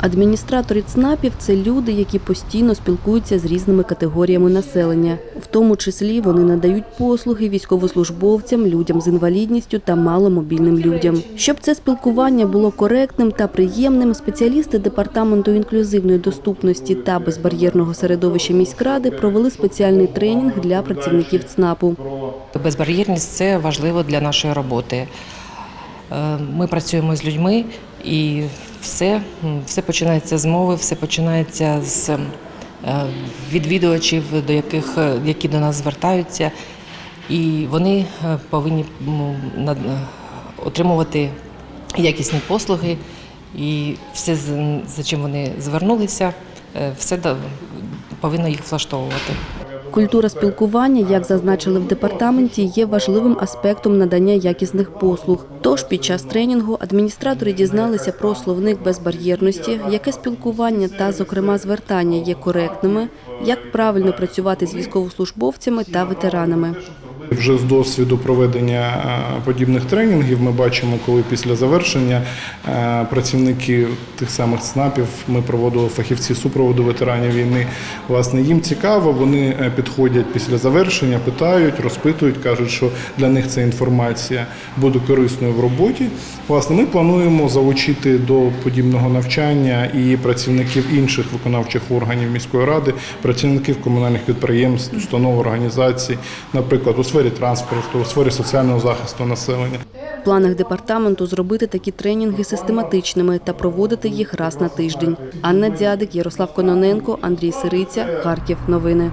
Адміністратори ЦНАПів це люди, які постійно спілкуються з різними категоріями населення. В тому числі вони надають послуги військовослужбовцям, людям з інвалідністю та маломобільним людям. Щоб це спілкування було коректним та приємним, спеціалісти департаменту інклюзивної доступності та безбар'єрного середовища міськради провели спеціальний тренінг для працівників ЦНАПу. Безбар'єрність це важливо для нашої роботи. Е, Ми працюємо з людьми і все, все починається з мови, все починається з е, відвідувачів, до яких, е, які до нас звертаються. І вони е, повинні отримувати якісні послуги. І все, за чим вони звернулися, все повинно їх влаштовувати. Культура спілкування, як зазначили в департаменті, є важливим аспектом надання якісних послуг. Тож під час тренінгу адміністратори дізналися про словник безбар'єрності, яке спілкування та, зокрема, звертання є коректними, як правильно працювати з військовослужбовцями та ветеранами. Вже з досвіду проведення е, подібних тренінгів ми бачимо, коли після завершення е, працівники тих самих ЦНАПів ми проводили фахівці супроводу ветеранів війни. Власне, їм цікаво, вони е, підходять після завершення, питають, розпитують, кажуть, що для них ця інформація буде корисною в роботі. Власне, ми плануємо залучити до подібного навчання і працівників інших виконавчих органів міської ради, працівників комунальних підприємств, установ організацій, наприклад, у сфері транспорту, у сфері соціального захисту населення. В планах департаменту зробити такі тренінги систематичними та проводити їх раз на тиждень. Анна Дзядик, Ярослав Кононенко, Андрій Сириця, Харків. Новини.